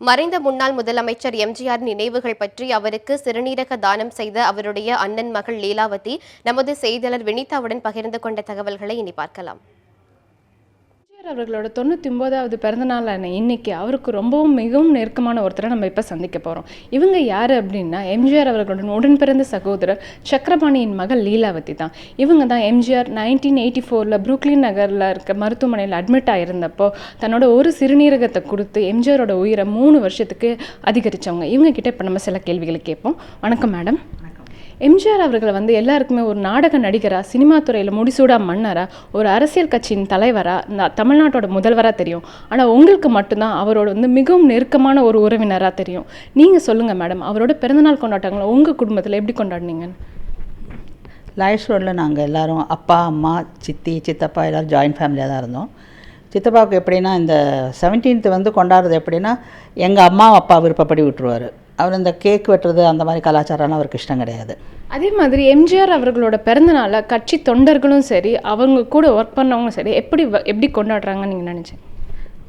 மறைந்த முன்னாள் முதலமைச்சர் எம்ஜிஆர் நினைவுகள் பற்றி அவருக்கு சிறுநீரக தானம் செய்த அவருடைய அண்ணன் மகள் லீலாவதி நமது செய்தியாளர் வினிதாவுடன் பகிர்ந்து கொண்ட தகவல்களை இனி பார்க்கலாம். அவர்களோட தொண்ணூற்றி ஒன்பதாவது பிறந்தநாளான இன்னைக்கு அவருக்கு ரொம்பவும் மிகவும் நெருக்கமான ஒருத்தரை நம்ம இப்போ சந்திக்க போகிறோம் இவங்க யார் அப்படின்னா எம்ஜிஆர் அவர்களுடன் உடன் பிறந்த சகோதரர் சக்கரபாணியின் மகள் லீலாவதி தான். இவங்க தான் எம்ஜிஆர் நைன்டீன் எயிட்டி ஃபோரில் புரூக்லின் நகரில் இருக்க மருத்துவமனையில் அட்மிட் ஆகியிருந்தப்போ தன்னோட ஒரு சிறுநீரகத்தை கொடுத்து எம்ஜிஆரோட உயிரை மூணு வருஷத்துக்கு அதிகரித்தவங்க இவங்க கிட்ட இப்போ நம்ம சில கேள்விகளை கேட்போம். வணக்கம் மேடம். எம்ஜிஆர் அவர்களை வந்து எல்லாருக்குமே ஒரு நாடக நடிகராக சினிமா துறையில் முடிசூடா மன்னராக ஒரு அரசியல் கட்சியின் தலைவராக தமிழ்நாட்டோட முதல்வராக தெரியும். ஆனால் உங்களுக்கு மட்டும்தான் அவரோட வந்து மிகவும் நெருக்கமான ஒரு உறவினராக தெரியும். நீங்கள் சொல்லுங்கள் மேடம் அவரோட பிறந்தநாள் கொண்டாட்டங்களை உங்கள் குடும்பத்தில் எப்படி கொண்டாடுனீங்க லைஃப் ரோடில் நாங்கள் எல்லோரும் அப்பா அம்மா சித்தி சித்தப்பா எல்லோரும் ஜாயின்ட் ஃபேமிலியாக தான் இருந்தோம். சித்தப்பாவுக்கு எப்படின்னா இந்த செவன்டீன்த் வந்து கொண்டாடுறது எப்படின்னா எங்கள் அம்மா அப்பா விருப்பப்படி விட்டுருவார். அவர் இந்த கேக் வெட்டுறது அந்த மாதிரி கலாச்சாரம்லாம் அவருக்கு இஷ்டம் கிடையாது. அதே மாதிரி எம்ஜிஆர் அவர்களோட பிறந்தநாளை கட்சி தொண்டர்களும் சரி அவங்க கூட ஒர்க் பண்ணவங்களும் சரி எப்படி எப்படி கொண்டாடுறாங்கன்னு நீங்க நினைச்சேன்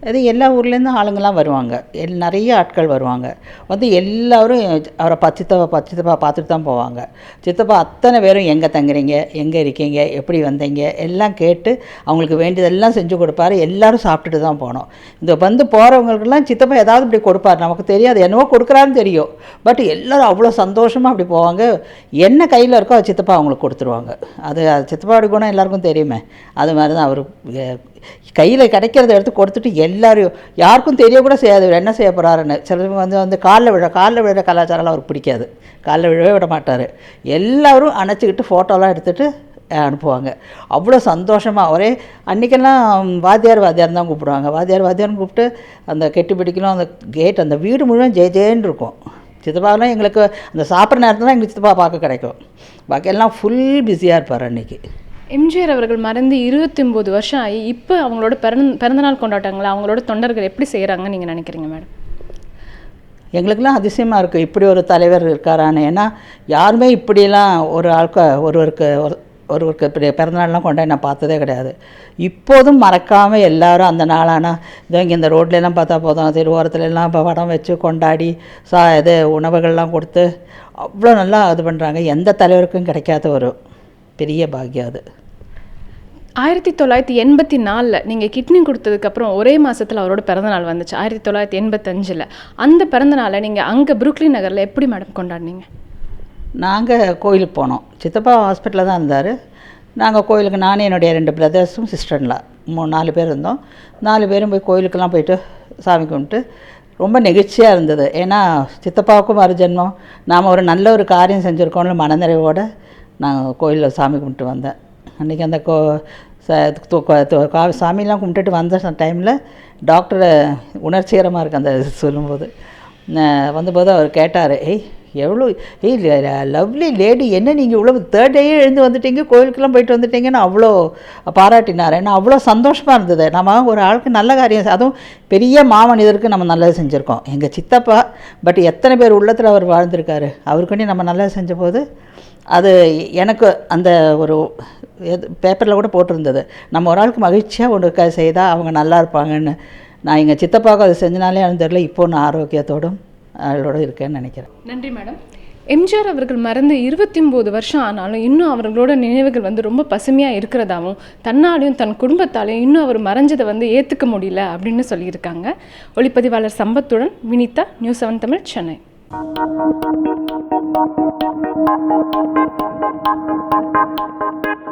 அது எல்லா ஊர்லேருந்தும் ஆளுங்கள்லாம் வருவாங்க. எல் நிறைய ஆட்கள் வருவாங்க. வந்து எல்லோரும் அவரை ப சித்தப்பா சித்தப்பா பார்த்துட்டு தான் போவாங்க. சித்தப்பா அத்தனை பேரும் எங்கே தங்குறீங்க? எங்கே இருக்கீங்க? எப்படி வந்தீங்க? எல்லாம் கேட்டு அவங்களுக்கு வேண்டியதெல்லாம் செஞ்சு கொடுப்பாரு. எல்லாரும் சாப்பிட்டுட்டு தான் போனோம் இந்த வந்து போகிறவங்களுக்கெல்லாம் சித்தப்பா ஏதாவது இப்படி கொடுப்பாரு. நமக்கு தெரியாது. என்னவோ கொடுக்குறான்னு தெரியும். பட் எல்லாரும் அவ்வளோ சந்தோஷமாக அப்படி போவாங்க. என்ன கையில் இருக்கோ அது சித்தப்பா அவங்களுக்கு கொடுத்துருவாங்க. அது அது சித்தப்பாவோட குணம் எல்லாருக்கும் தெரியுமே. அது மாதிரி தான் அவர் கையில் கிடைக்கிறத எடுத்து கொடுத்துட்டு எல்லாரையும் யாருக்கும் தெரியக்கூட செய்யாது இவர் என்ன செய்ய போகிறாருன்னு சிலவங்க வந்து வந்து காலில் விழ காலில் விழுற கலாச்சாரம்லாம் அவருக்கு பிடிக்காது. காலில் விழவே விட மாட்டார். எல்லோரும் அணைச்சிக்கிட்டு ஃபோட்டோலாம் எடுத்துகிட்டு அனுப்புவாங்க. அவ்வளோ சந்தோஷமாக ஒரே அன்றைக்கெல்லாம் வாத்தியார் வாத்தியார் தான் கூப்பிடுவாங்க. வாத்தியார் வாத்தியார்னு கூப்பிட்டு அந்த கெட்டு பிடிக்கணும் அந்த கேட் அந்த வீடு முழுவதும் ஜெய ஜெயன்னு இருக்கும். சித்தப்பாவெலாம் எங்களுக்கு அந்த சாப்பிட்ற நேரத்தில் தான் எங்களுக்கு சித்தப்பா பார்க்க கிடைக்கும். பாக்கி எல்லாம் ஃபுல் பிஸியாக இருப்பார் அன்றைக்கி எம்ஜிஆர் அவர்கள் மறந்து இருபத்தி ஒம்பது வருஷம் ஆகி இப்போ அவங்களோட பிறந்த பிறந்தநாள் கொண்டாட்டங்களை அவங்களோட தொண்டர்கள் எப்படி செய்கிறாங்கன்னு நீங்கள் நினைக்கிறீங்க மேடம்? எங்களுக்கெல்லாம் அதிசயமாக இருக்குது இப்படி ஒரு தலைவர் இருக்காரான்னு. ஏன்னா யாருமே இப்படியெல்லாம் ஒரு ஆளுக்கு ஒருவருக்கு ஒரு- ஒருவருக்கு இப்படி பிறந்தநாள்லாம் கொண்டாடி நான் பார்த்ததே கிடையாது. இப்போதும் மறக்காமல் எல்லாரும் அந்த நாளானா இதோ இங்கே இந்த ரோட்லலாம் பார்த்தா போதும். திருவோரத்துல எல்லாம் இப்போ படம் வச்சு கொண்டாடி சா இது உணவுகள்லாம் கொடுத்து அவ்வளோ நல்லா இது பண்ணுறாங்க எந்த தலைவருக்கும் கிடைக்காத ஒரு பெரிய பாக்கியம் அது. ஆயிரத்தி தொள்ளாயிரத்தி எண்பத்தி நாலில் நீங்கள் கிட்னி கொடுத்ததுக்கப்புறம் ஒரே மாசத்துல அவரோட பிறந்தநாள் வந்துச்சு ஆயிரத்தி தொள்ளாயிரத்தி எண்பத்தஞ்சில். அந்த பிறந்தநாளை நீங்கள் அங்கே புருக்லின் நகரில் எப்படி மேடம் கொண்டாடினீங்க? நாங்கள் கோயிலுக்கு போனோம். சித்தப்பா ஹாஸ்பிட்டலில் தான் இருந்தார். நாங்கள் கோயிலுக்கு நானே என்னுடைய ரெண்டு பிரதர்ஸும் சிஸ்டர்லாம் மூணு நாலு பேர் இருந்தோம். நாலு பேரும் போய் கோயிலுக்கெல்லாம் போயிட்டு சாமி கும்பிட்டு ரொம்ப நெகிழ்ச்சியாக இருந்தது. ஏன்னா சித்தப்பாவுக்கும் மறுஜென்மம். நாம் ஒரு நல்ல ஒரு காரியம் செஞ்சுருக்கோம்னு மனநிறைவோடு நான் கோயிலில் சாமி கும்பிட்டு வந்தேன். அன்றைக்கி அந்த கோ கா சாமிலாம் கும்பிட்டுட்டு வந்த டைமில் டாக்டரை உணர்ச்சிகரமாக இருக்குது அந்த சொல்லும்போது. வந்தபோது அவர் கேட்டார் ஏய் எவ்வளோ ஏய் லவ்லி லேடி என்ன நீங்கள் இவ்வளோ தேர்ட் டேயே எழுந்து வந்துட்டீங்க? கோயிலுக்கெல்லாம் போயிட்டு வந்துட்டீங்கன்னு அவ்வளோ பாராட்டினார் ஏன்னா அவ்வளோ சந்தோஷமாக இருந்தது. நம்ம ஒரு ஆளுக்கு நல்ல காரியம் அதுவும் பெரிய மாமனிதருக்கு நம்ம நல்லது செஞ்சுருக்கோம். எங்கள் சித்தப்பா பட் எத்தனை பேர் உள்ளத்தில் அவர் வாழ்ந்திருக்காரு. அவருக்குன்னே நம்ம நல்லது செஞ்சபோது அது எனக்கு அந்த ஒரு பேப்பரில் கூட போட்டிருந்தது. நம்ம ஒரு ஆளுக்கு மகிழ்ச்சியாக ஒன்று க செய்தால் அவங்க நல்லா இருப்பாங்கன்னு. நான் எங்கள் சித்தப்பாவுக்கு அது செஞ்சனாலே எனக்கு தெரியல இப்போ நான் ஆரோக்கியத்தோடும் அவளோட இருக்கேன்னு நினைக்கிறேன். நன்றி மேடம் எம்ஜிஆர் அவர்கள் மறந்து இருபத்தி ஒம்பது வருஷம் ஆனாலும் இன்னும் அவர்களோட நினைவுகள் வந்து ரொம்ப பசுமையாக இருக்கிறதாவும் தன்னாலையும் தன் குடும்பத்தாலையும் இன்னும் அவர் மறைஞ்சதை வந்து ஏற்றுக்க முடியல அப்படின்னு சொல்லியிருக்காங்க. ஒளிப்பதிவாளர் சம்பத்துடன் Vinitha news seven Tamil Chennai. Thank you.